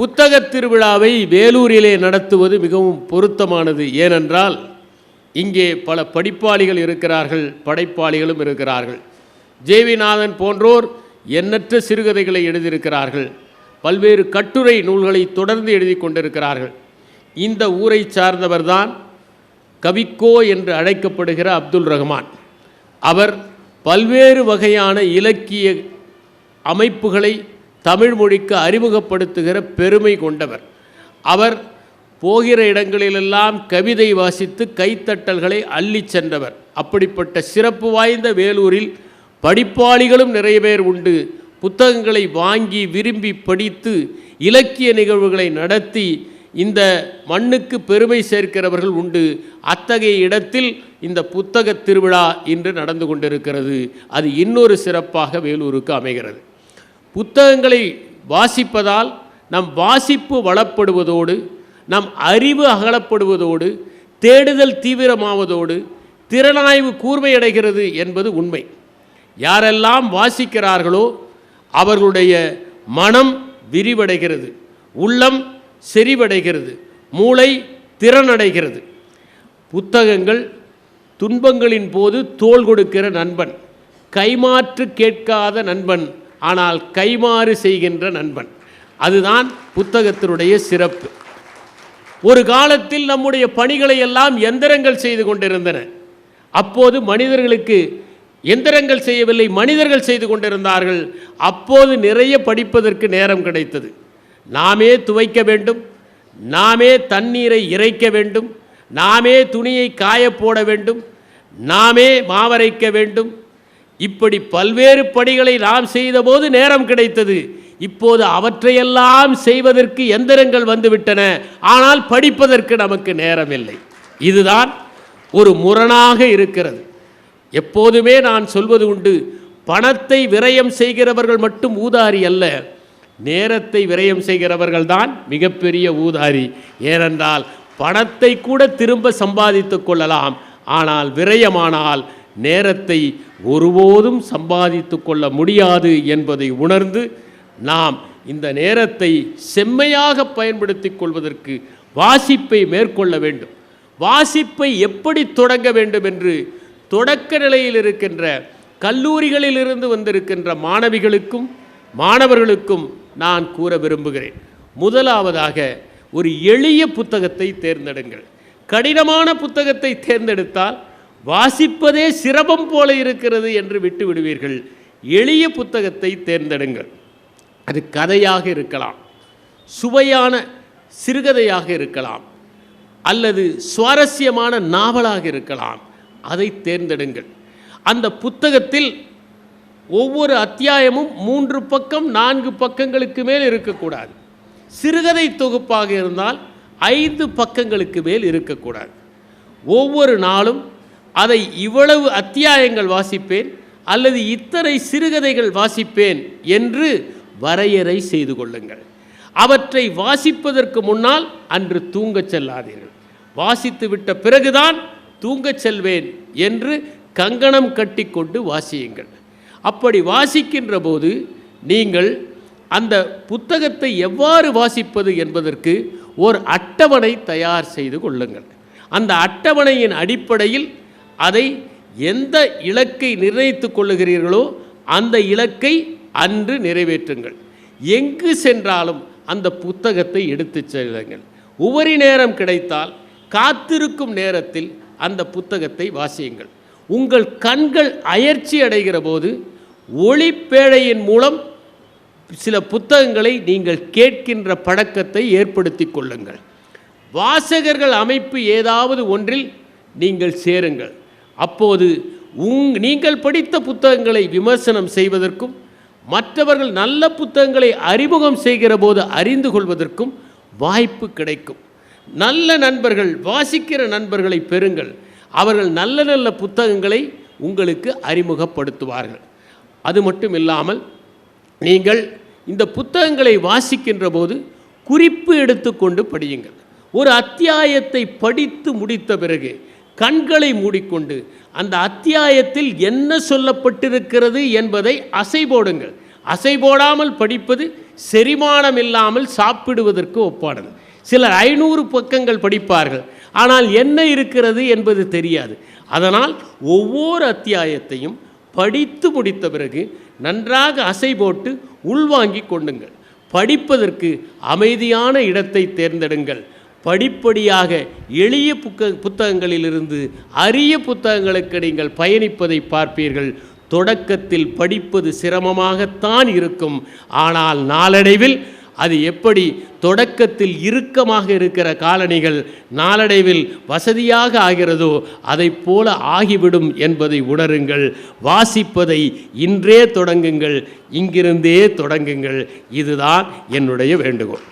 புத்தகத் திருவிழாவை வேலூரிலே நடத்துவது மிகவும் பொருத்தமானது. ஏனென்றால் இங்கே பல படிப்பாளிகள் இருக்கிறார்கள் படைப்பாளிகளும் இருக்கிறார்கள். ஜேவிநாதன் போன்றோர் எண்ணற்ற சிறுகதைகளை எழுதியிருக்கிறார்கள். பல்வேறு கட்டுரை நூல்களை தொடர்ந்து எழுதி கொண்டிருக்கிறார்கள். இந்த ஊரை சார்ந்தவர்தான் கவிக்கோ என்று அழைக்கப்படுகிற அப்துல் ரஹ்மான். அவர் பல்வேறு வகையான இலக்கிய அமைப்புகளை தமிழ் மொழிக்கு அறிமுகப்படுத்துகிற பெருமை கொண்டவர். அவர் போகிற இடங்களிலெல்லாம் கவிதை வாசித்து கைத்தட்டல்களை அள்ளிச் சென்றவர். அப்படிப்பட்ட சிறப்பு வாய்ந்த வேலூரில் படிப்பாளிகளும் நிறைய பேர் உண்டு. புத்தகங்களை வாங்கி விரும்பி படித்து இலக்கிய நிகழ்வுகளை நடத்தி இந்த மண்ணுக்கு பெருமை சேர்க்கிறவர்கள் உண்டு. அத்தகைய இடத்தில் இந்த புத்தக திருவிழா இன்று நடந்து கொண்டிருக்கிறது. அது இன்னொரு சிறப்பாக வேலூருக்கு அமைகிறது. புத்தகங்களை வாசிப்பதால் நம் வாசிப்பு வளப்படுவதோடு நம் அறிவு அகலப்படுவதோடு தேடுதல் தீவிரமாவதோடு திறனாய்வு கூர்மையடைகிறது என்பது உண்மை. யாரெல்லாம் வாசிக்கிறார்களோ அவர்களுடைய மனம் விரிவடைகிறது உள்ளம் செறிவடைகிறது மூளை திறனடைகிறது. புத்தகங்கள் துன்பங்களின் போது தோல் கொடுக்கிற நண்பன் கைமாற்று கேட்காத நண்பன் ஆனால் கைமாறு செய்கின்ற நண்பன். அதுதான் புத்தகத்தினுடைய சிறப்பு. ஒரு காலத்தில் நம்முடைய பணிகளை எல்லாம் எந்திரங்கள் செய்து கொண்டிருந்தன. அப்போது மனிதர்களுக்கு எந்திரங்கள் செய்யவில்லை மனிதர்கள் செய்து கொண்டிருந்தார்கள். அப்போது நிறைய படிப்பதற்கு நேரம் கிடைத்தது. நாமே துவைக்க வேண்டும். நாமே தண்ணீரை இறைக்க வேண்டும். நாமே துணியை காய போட வேண்டும். நாமே மாவரைக்க வேண்டும். இப்படி பல்வேறு பணிகளை நாம் செய்தபோது நேரம் கிடைத்தது. இப்போது அவற்றையெல்லாம் செய்வதற்கு எந்திரங்கள் வந்துவிட்டன. ஆனால் படிப்பதற்கு நமக்கு நேரம் இல்லை இதுதான் ஒரு முரணாக இருக்கிறது. எப்போதுமே நான் சொல்வது உண்டு பணத்தை விரயம் செய்கிறவர்கள் மட்டும் ஊதாரி அல்ல. நேரத்தை விரயம் செய்கிறவர்கள் தான் மிகப்பெரிய ஊதாரி. ஏனென்றால் பணத்தை கூட திரும்ப சம்பாதித்து கொள்ளலாம். ஆனால் விரயமானால் நேரத்தை ஒருபோதும் சம்பாதித்து கொள்ள முடியாது என்பதை உணர்ந்து நாம் இந்த நேரத்தை செம்மையாக பயன்படுத்தி கொள்வதற்கு வாசிப்பை மேற்கொள்ள வேண்டும். வாசிப்பை எப்படி தொடங்க வேண்டும் என்று தொடக்க நிலையில் இருக்கின்ற கல்லூரிகளிலிருந்து வந்திருக்கின்ற மாணவிகளுக்கும் மாணவர்களுக்கும் நான் கூற விரும்புகிறேன். முதலாவதாக ஒரு எளிய புத்தகத்தை தேர்ந்தெடுங்கள். கடினமான புத்தகத்தை தேர்ந்தெடுத்தால் வாசிப்பதே சிரமம் போல இருக்கிறது என்று விட்டு விடுவீர்கள். எளிய புத்தகத்தை தேர்ந்தெடுங்கள். அது கதையாக இருக்கலாம். சுவையான சிறுகதையாக இருக்கலாம். அல்லது சுவாரஸ்யமான நாவலாக இருக்கலாம். அதை தேர்ந்தெடுங்கள். அந்த புத்தகத்தில் ஒவ்வொரு அத்தியாயமும் மூன்று பக்கம் நான்கு பக்கங்களுக்கு மேல் இருக்கக்கூடாது. சிறுகதை தொகுப்பாக இருந்தால் ஐந்து பக்கங்களுக்கு மேல் இருக்கக்கூடாது. ஒவ்வொரு நாளும் அதை இவ்வளவு அத்தியாயங்கள் வாசிப்பேன் அல்லது இத்தனை சிறுகதைகள் வாசிப்பேன் என்று வரையறை செய்து கொள்ளுங்கள். அவற்றை வாசிப்பதற்கு முன்னால் அன்று தூங்கச் செல்லாதீர்கள். வாசித்து விட்ட பிறகுதான் தூங்கச் செல்வேன் என்று கங்கணம் கட்டிக்கொண்டு வாசியுங்கள். அப்படி வாசிக்கின்ற போது நீங்கள் அந்த புத்தகத்தை எவ்வாறு வாசிப்பது என்பதற்கு ஒரு அட்டவணை தயார் செய்து கொள்ளுங்கள். அந்த அட்டவணையின் அடிப்படையில் அதை எந்த இலக்கை நிர்ணயித்துக் கொள்ளுகிறீர்களோ அந்த இலக்கை அன்று நிறைவேற்றுங்கள். எங்கு சென்றாலும் அந்த புத்தகத்தை எடுத்துச் செல்லுங்கள். உபரி நேரம் கிடைத்தால் காத்திருக்கும் நேரத்தில் அந்த புத்தகத்தை வாசியுங்கள். உங்கள் கண்கள் அயர்ச்சி அடைகிற போது ஒளிப்பேழையின் மூலம் சில புத்தகங்களை நீங்கள் கேட்கின்ற பழக்கத்தை ஏற்படுத்தி கொள்ளுங்கள். வாசகர்கள் அமைப்பு ஏதாவது ஒன்றில் நீங்கள் சேருங்கள். அப்போது உங் நீங்கள் படித்த புத்தகங்களை விமர்சனம் செய்வதற்கும் மற்றவர்கள் நல்ல புத்தகங்களை அறிமுகம் செய்கிற போது அறிந்து கொள்வதற்கும் வாய்ப்பு கிடைக்கும். நல்ல நண்பர்கள் வாசிக்கிற நண்பர்களை பெறுங்கள். அவர்கள் நல்ல நல்ல புத்தகங்களை உங்களுக்கு அறிமுகப்படுத்துவார்கள். அது மட்டும் இல்லாமல் நீங்கள் இந்த புத்தகங்களை வாசிக்கின்ற போது குறிப்பு எடுத்துக்கொண்டு படியுங்கள். ஒரு அத்தியாயத்தை படித்து முடித்த பிறகு கண்களை மூடிக்கொண்டு அந்த அத்தியாயத்தில் என்ன சொல்லப்பட்டிருக்கிறது என்பதை அசை போடுங்கள் அசை போடாமல் படிப்பது செரிமானம் இல்லாமல் சாப்பிடுவதற்கு ஒப்பானது. சிலர் ஐநூறு பக்கங்கள் படிப்பார்கள். ஆனால் என்ன இருக்கிறது என்பது தெரியாது. அதனால் ஒவ்வொரு அத்தியாயத்தையும் படித்து முடித்த பிறகு நன்றாக அசை போட்டு உள்வாங்கிக் கொண்டுங்கள். படிப்பதற்கு அமைதியான இடத்தை தேர்ந்தெடுங்கள். படிப்படியாக எளிய புக்க புத்தகங்களிலிருந்து அரிய புத்தகங்களுக்கு நீங்கள் பயணிப்பதை பார்ப்பீர்கள். தொடக்கத்தில் படிப்பது சிரமமாகத்தான் இருக்கும். ஆனால் நாளடைவில் அது எப்படி தொடக்கத்தில் இறுக்கமாக இருக்கிற காலணிகள் நாளடைவில் வசதியாக ஆகிறதோ அதைப் போல ஆகிவிடும் என்பதை உணருங்கள். வாசிப்பதை இன்றே தொடங்குங்கள். இங்கிருந்தே தொடங்குங்கள். இதுதான் என்னுடைய வேண்டுகோள்.